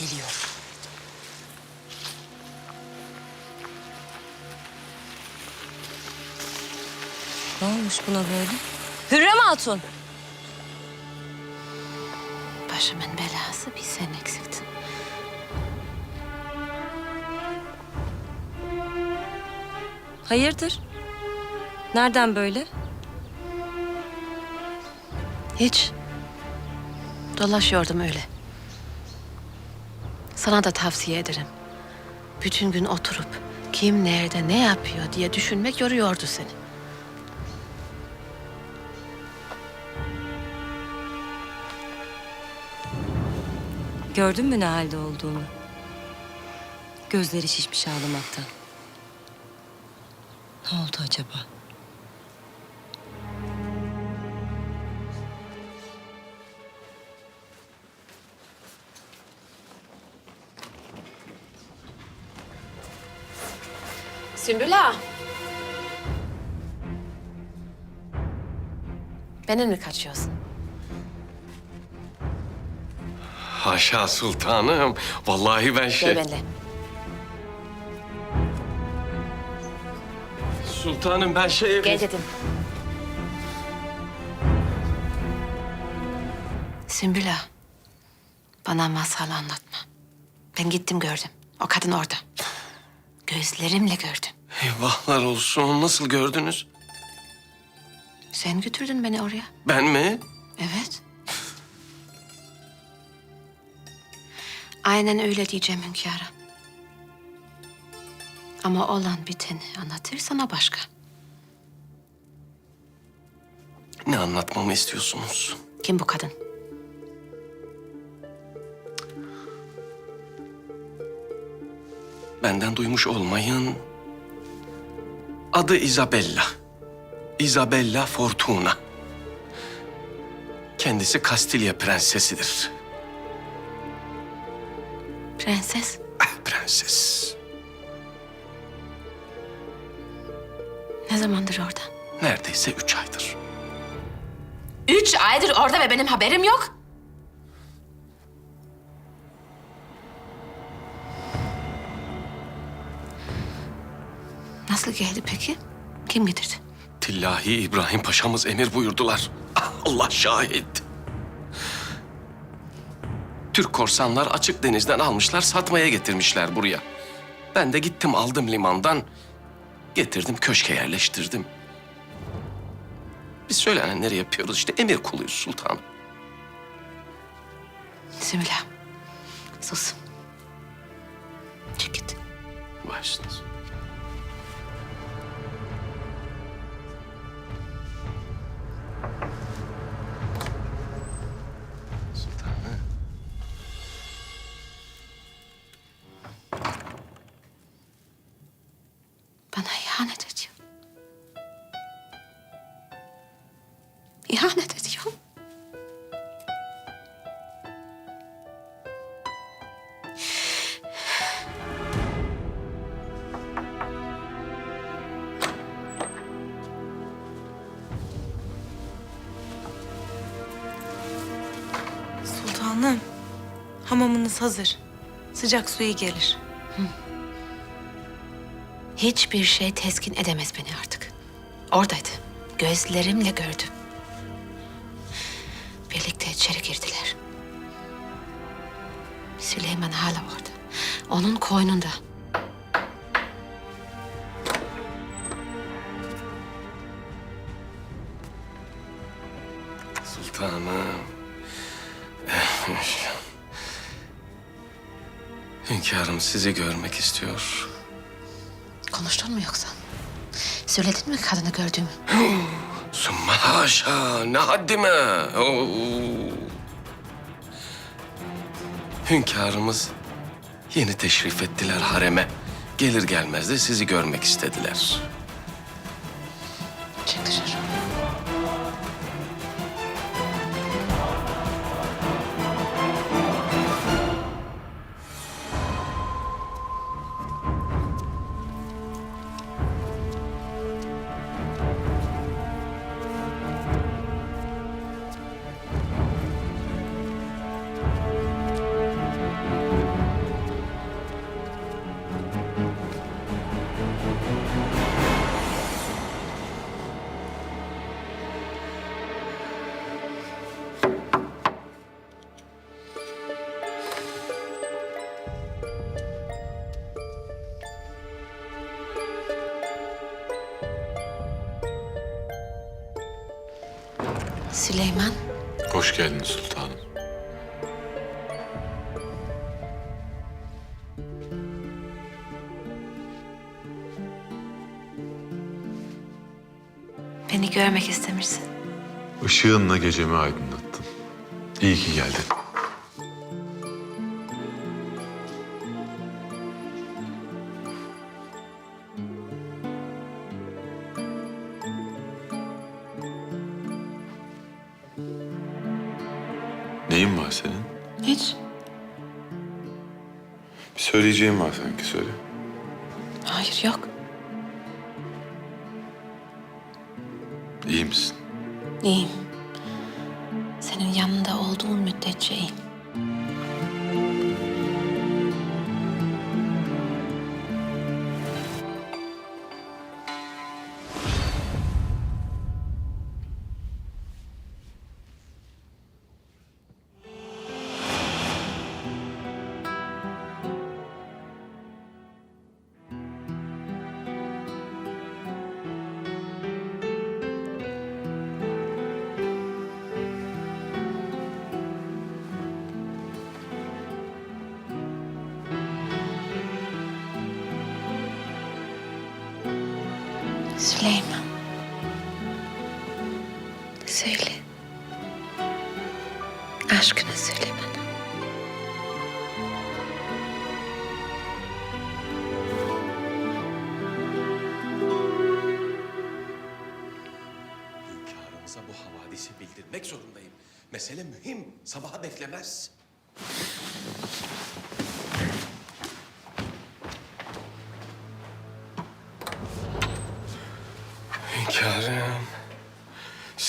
Geliyor. Ne olmuş buna böyle? Hürrem Hatun! Başımın belası bir sen eksiktin. Hayırdır? Nereden böyle? Hiç. Dolaşıyordum öyle. Sana da tavsiye ederim. Bütün gün oturup kim nerede ne yapıyor diye düşünmek yoruyordu seni. Gördün mü ne halde olduğunu? Gözleri şişmiş ağlamaktan. Ne oldu acaba? Sümbül ağa. Benim mi kaçıyorsun? Haşa sultanım. Vallahi ben şey... Gel benimle. Sultanım ben şey... Gel dedim. Sümbül ağa. Bana masal anlatma. Ben gittim gördüm. O kadın orada. Gözlerimle gördüm. Eyvahlar olsun. Nasıl gördünüz? Sen götürdün beni oraya. Ben mi? Evet. Aynen öyle diyeceğim hünkârım. Ama olan biteni anlatır sana başka. Ne anlatmamı istiyorsunuz? Kim bu kadın? Benden duymuş olmayın. Adı Isabella. Isabella Fortuna. Kendisi Kastilya prensesidir. Prenses. Ah, prenses. Ne zamandır orada? Neredeyse üç aydır. Üç aydır orada ve benim haberim yok. Nasıl geldi peki? Kim getirdi? Tillahi İbrahim Paşa'mız emir buyurdular. Ah, Allah şahit. Türk korsanlar açık denizden almışlar, satmaya getirmişler buraya. Ben de gittim aldım limandan. Getirdim köşke yerleştirdim. Biz söylenenleri yapıyoruz işte emir kuluyuz sultanım. Simila. Sus. Çık git. Başınız. Hamamınız hazır. Sıcak suyu gelir. Hiçbir şey teskin edemez beni artık. Oradaydı. Gözlerimle gördüm. Birlikte içeri girdiler. Süleyman hala orada. Onun koynunda. Hünkârım sizi görmek istiyor. Konuştun mu yoksa? Söyledin mi kadını gördüğümü? Sümme haşa ne haddime. Oo. Hünkârımız yeni teşrif ettiler hareme. Gelir gelmez de sizi görmek istediler. Süleyman, Hoş geldiniz sultanım. beni görmek istemirsin. Işığınla gecemi aydınlattın. İyi ki geldin. Bir söyleyeceğim var sanki söyle. Hayır yok. İyi misin? İyiyim. Süleyman. Söyle. Aşkını söyle bana. Hünkârımıza bu havadisi bildirmek zorundayım. Mesele mühim. Sabaha beklemez.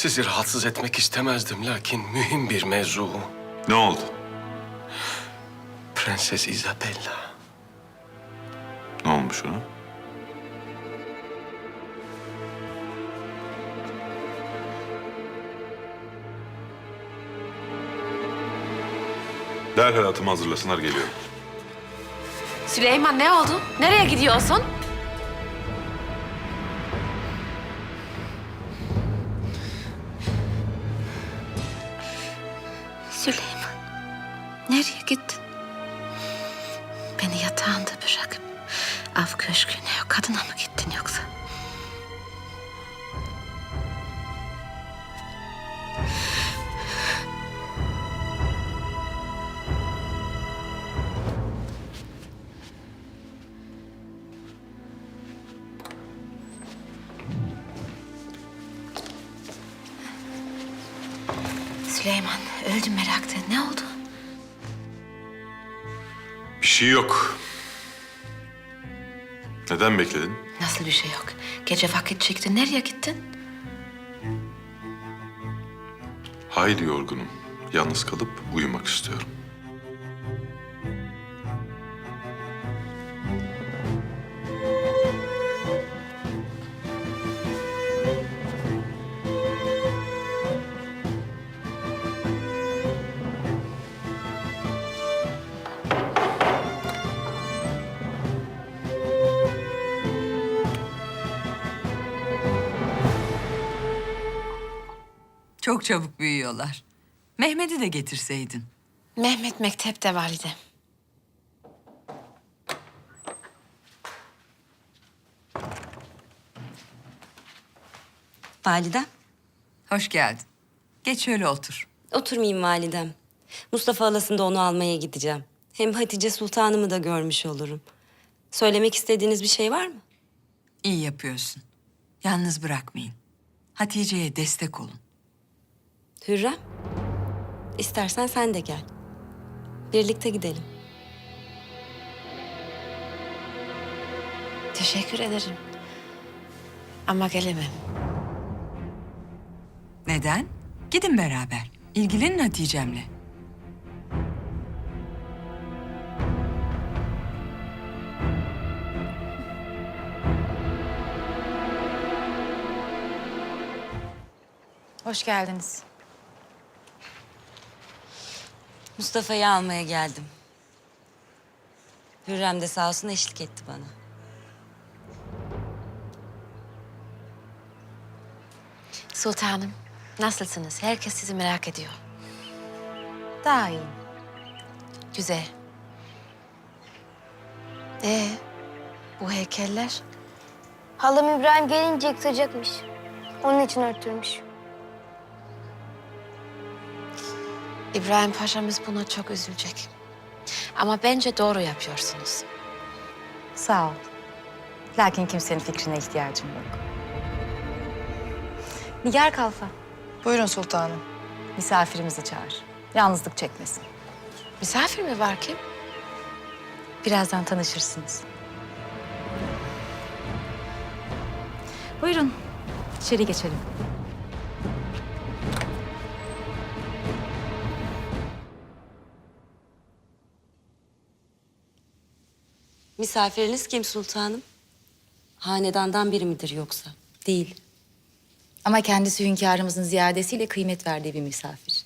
Sizi rahatsız etmek istemezdim lakin mühim bir mevzu. Ne oldu? Prenses Isabella. Ne olmuş ona? Derhal atımı hazırlasınlar geliyorum. Süleyman ne oldu? Nereye gidiyorsun? Süleyman, nereye gittin? Beni yatağında bırakıp av köşküne o kadına mı gittin yoksa? Şey yok. Neden bekledin? Nasıl bir şey yok? Gece vakit çıktı. Nereye gittin? Hayli yorgunum. Yalnız kalıp uyumak istiyorum. Çok çabuk büyüyorlar. Mehmet'i de getirseydin. Mehmet mektepte valide. Validem. Hoş geldin. Geç şöyle otur. Oturmayayım validem. Mustafa halasında onu almaya gideceğim. Hem Hatice Sultanımı da görmüş olurum. Söylemek istediğiniz bir şey var mı? İyi yapıyorsun. Yalnız bırakmayın. Hatice'ye destek olun. Hürrem. İstersen sen de gel. Birlikte gidelim. Teşekkür ederim. Ama gelemem. Neden? Gidin beraber. İlgilenin Hatice'mle. Hoş geldiniz. Mustafa'yı almaya geldim. Hürrem de sağ olsun eşlik etti bana. Sultanım, Nasılsınız? Herkes sizi merak ediyor. Daha iyi. Güzel. Ee, bu heykeller? Halam İbrahim gelince yıkacakmış. Onun için örtülmüş. İbrahim Paşa'mız buna çok üzülecek. Ama bence doğru yapıyorsunuz. Sağ ol. Lakin kimsenin fikrine ihtiyacım yok. Nigar Kalfa, Buyurun sultanım. misafirimizi çağır. Yalnızlık çekmesin. Misafir mi var kim? Birazdan tanışırsınız. Buyurun, içeri geçelim. Misafiriniz kim sultanım? Hanedandan biri midir yoksa? Değil. Ama kendisi hünkârımızın ziyadesiyle kıymet verdiği bir misafir.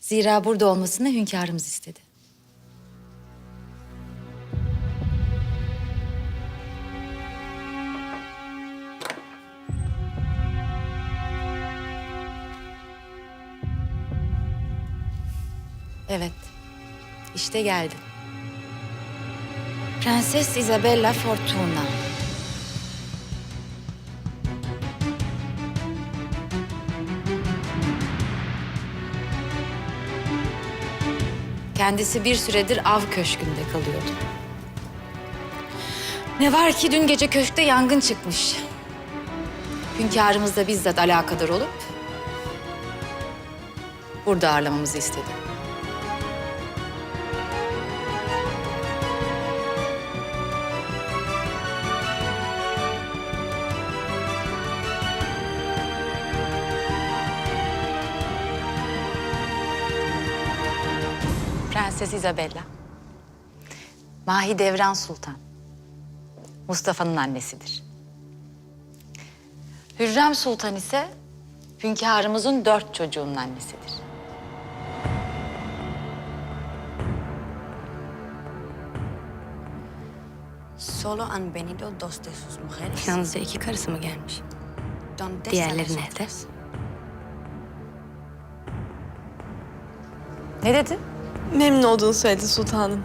Zira burada olmasını hünkârımız istedi. Evet, işte geldi. Prenses Isabella Fortuna. Kendisi bir süredir av köşkünde kalıyordu. Ne var ki dün gece köşkte yangın çıkmış. Hünkârımız da bizzat alakadar olup burada ağırlamamızı istedi. Prenses Isabella. Mahidevran Sultan. Mustafa'nın annesidir. Hürrem Sultan ise hünkârımızın dört çocuğunun annesidir. Solo han venido dos de sus mujeres. Yalnızca iki karısı mı gelmiş? Diğerleri nerede? Ne dedi? Memnun olduğunu söyledi sultanım.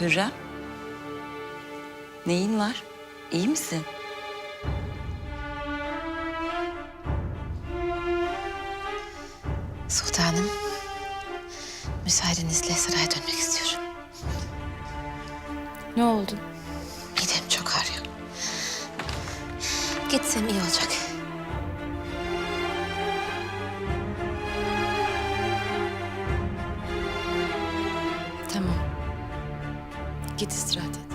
Hürrem. Neyin var? İyi misin? Sultanım, müsaadenizle saraya dönmek istiyorum. Ne oldu? Gitsem iyi olacak. Tamam. Git istirahat et.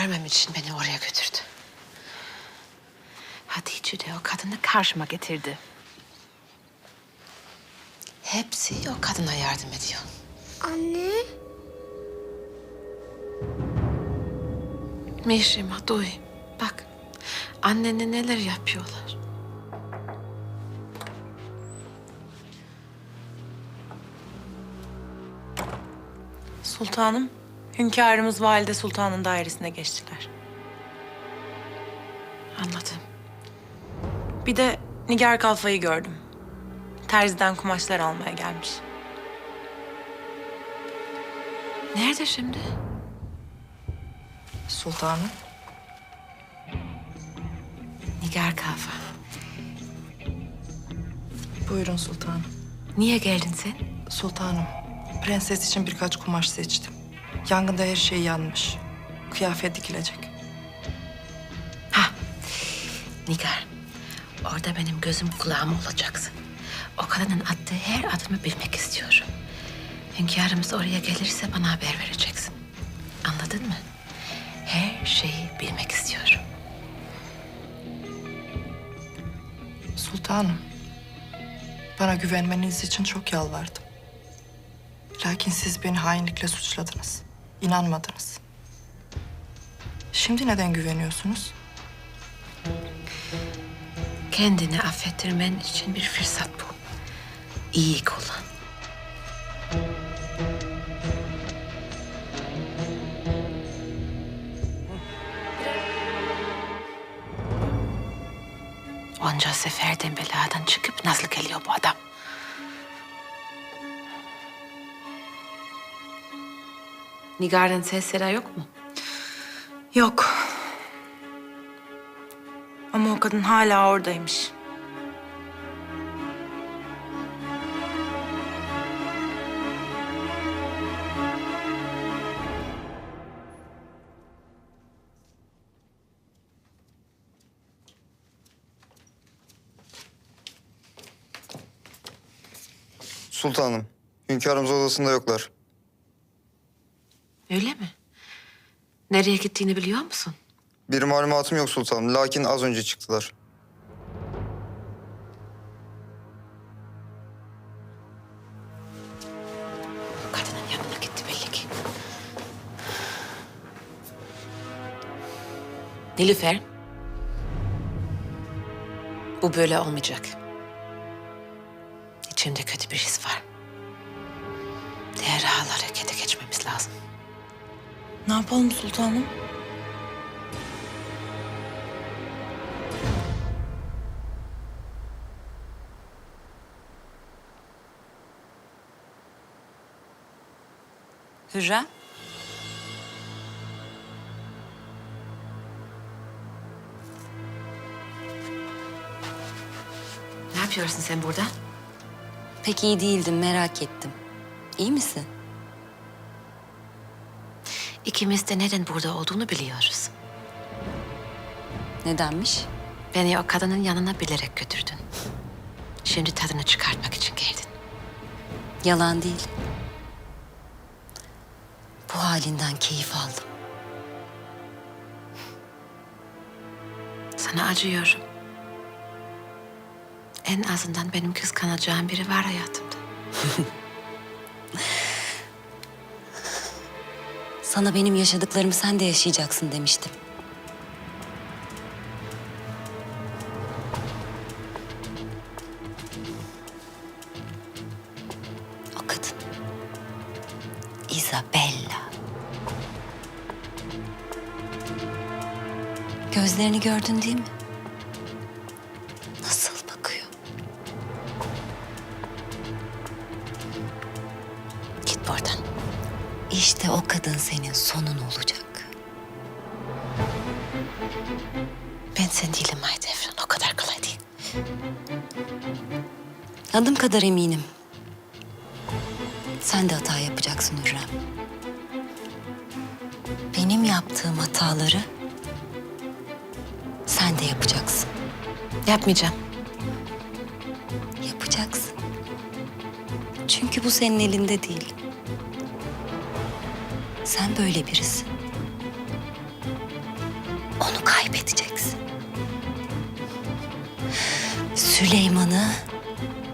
Görmem için beni oraya götürdü. Hatice de o kadını karşıma getirdi. Hepsi o kadına yardım ediyor. Anne. Mişima duy. Bak annene neler yapıyorlar. Sultanım, hünkârımız valide sultanın dairesine geçtiler. Anladım. Bir de Nigar Kalfa'yı gördüm. Terziden kumaşlar almaya gelmiş. Nerede şimdi? Sultanım. Nigar Kafa. Buyurun sultanım. Niye geldin sen? Sultanım. Prenses için birkaç kumaş seçtim. Yangında her şey yanmış. Kıyafet dikilecek. Ha, Nigar. Orada benim gözüm kulağım olacaksın. O kadının attığı her adımı bilmek istiyorum. Hünkârımız oraya gelirse bana haber vereceksin. Anladın mı? Her şeyi bilmek istiyorum. Sultanım. Bana güvenmeniz için çok yalvardım. Lakin siz beni hainlikle suçladınız. İnanmadınız. Şimdi neden güveniyorsunuz? Kendini affettirmen için bir fırsat bu. İyi kullan. Onca seferden beladan çıkıp nasıl geliyor bu adam? Nigar'ın sesleri yok mu? Yok. Ama o kadın hala oradaymış. Sultanım, hünkârımız odasında yoklar. Öyle mi? Nereye gittiğini biliyor musun? Bir malumatım yok sultanım, lakin az önce çıktılar. Kadının yanına gitti belli ki. Nilüfer. Bu böyle olmayacak. İçimde kötü bir his var. Ne yapalım sultanım? Hürrem? Ne yapıyorsun sen burada? Pek iyi değildim, merak ettim. İyi misin? İkimiz de neden burada olduğunu biliyoruz. Nedenmiş? Beni o kadının yanına bilerek götürdün. Şimdi tadını çıkartmak için geldin. Yalan değil. Bu halinden keyif aldım. Sana acıyorum. En azından benim kıskanacağım biri var hayatımda. Sana benim yaşadıklarımı sen de yaşayacaksın demiştim. O kadın. Isabella. Gözlerini gördün değil mi? İşte o kadın senin sonun olacak. Ben sen değilim Mahidevran. O kadar kolay değil. Adım kadar eminim. Sen de hata yapacaksın Hürrem. Benim yaptığım hataları sen de yapacaksın. Yapmayacağım. Yapacaksın. Çünkü bu senin elinde değil. Böyle birisin. Onu kaybedeceksin. Süleyman'ı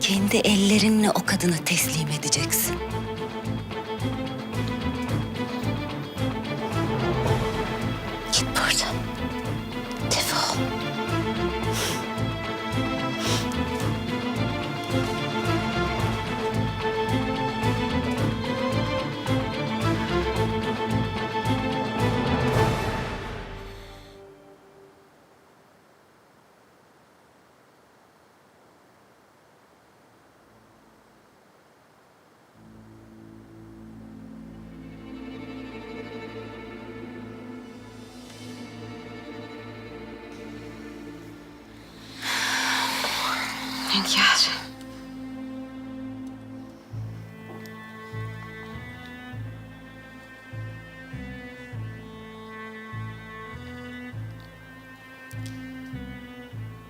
kendi ellerinle o kadına teslim edeceksin.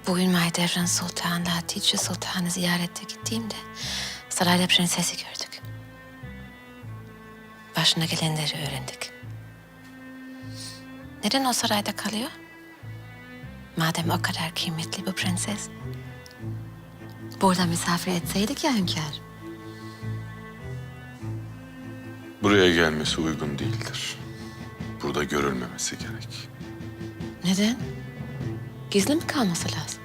Bugün Mahidevran Sultan'la Hatice Sultan'ı ziyarete gittiğimde sarayda prensesi gördük. Başına gelenleri öğrendik. Neden o sarayda kalıyor? Madem o kadar kıymetli bu prenses. Burada misafir etseydik ya hünkâr. Buraya gelmesi uygun değildir. Burada görülmemesi gerek. Neden? Gizli mi kalması lazım?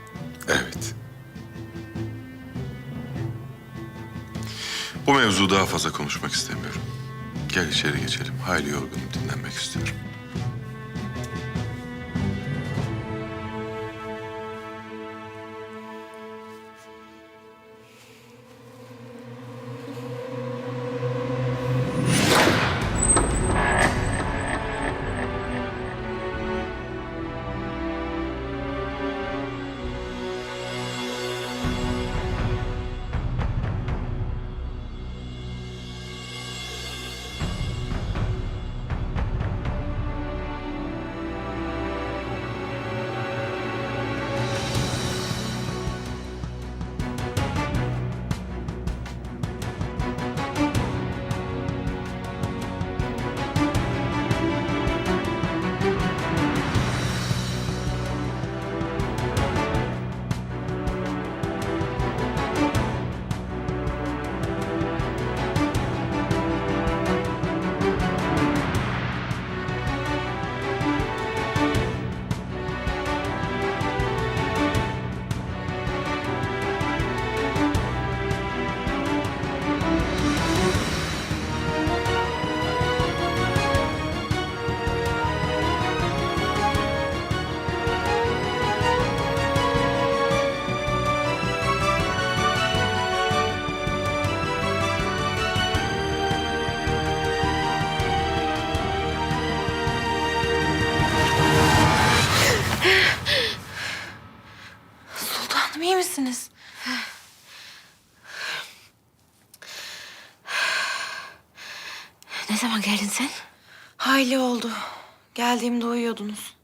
Evet. Bu mevzu daha fazla konuşmak istemiyorum. Gel içeri geçelim. Hayli yorgunum, dinlenmek istiyorum. Sultanım iyi misiniz? Ne zaman geldin sen? Hayli oldu. Geldiğimde uyuyordunuz.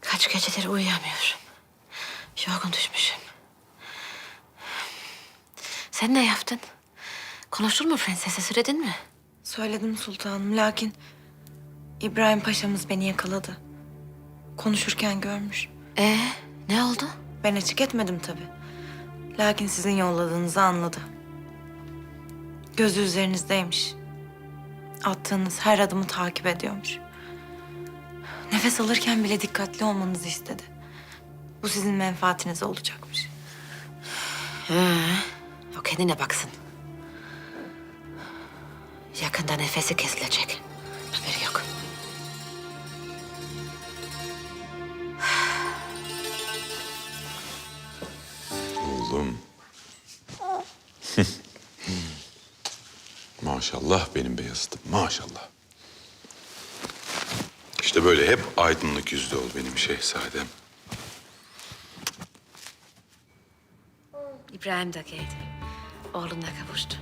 Kaç gecedir uyuyamıyorum. Yorgun düşmüşüm. Sen ne yaptın? Konuştun mu prensese söyledin mi? Söyledim sultanım lakin İbrahim Paşa'mız beni yakaladı. Konuşurken görmüş. Ee, ne oldu? Ben açık etmedim tabii. Lakin sizin yolladığınızı anladı. Gözü üzerinizdeymiş. Attığınız her adımı takip ediyormuş. Nefes alırken bile dikkatli olmanızı istedi. Bu sizin menfaatinize olacakmış. Ee, o kendine baksın. Yakında nefesi kesilecek. Maşallah benim Beyazıt'ım, maşallah. İşte böyle hep aydınlık yüzlü ol benim şehzadem. İbrahim de geldi. Oğluna kavuştu.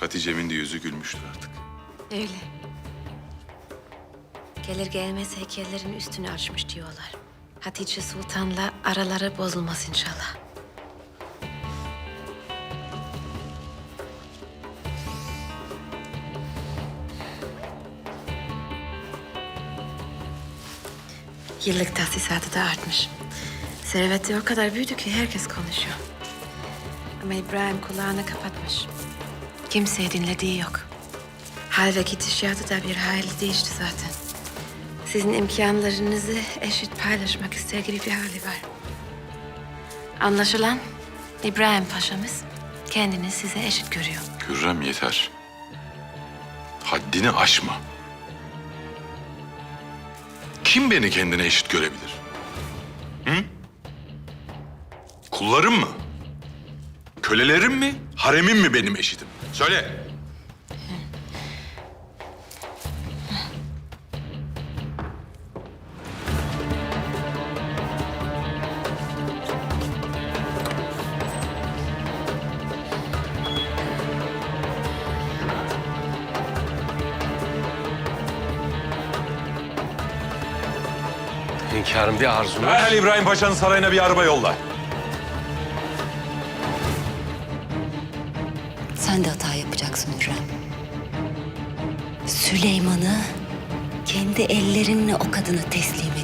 Hatice'min de yüzü gülmüştür artık. Öyle. Gelir gelmez heykellerin üstünü açmış diyorlar. Hatice Sultan'la araları bozulmaz inşallah. Yıllık tahsisatı da artmış. Serveti o kadar büyüdü ki herkes konuşuyor. Ama İbrahim kulağını kapatmış. Kimseye dinlediği yok. Hal ve gidişatı da bir hayli değişti zaten. Sizin imkanlarınızı eşit paylaşmak ister gibi bir hali var. Anlaşılan İbrahim Paşa'mız kendini size eşit görüyor. Hürrem yeter. Haddini aşma. Kim beni kendine eşit görebilir? Hı? Kullarım mı? Kölelerim mi? Haremim mi benim eşitim? Söyle. Hünkârım bir arzunuz. Derhal İbrahim Paşa'nın sarayına bir araba yolla. Sen de hata yapacaksın Hürrem. Süleyman'ı kendi ellerinle o kadına teslim.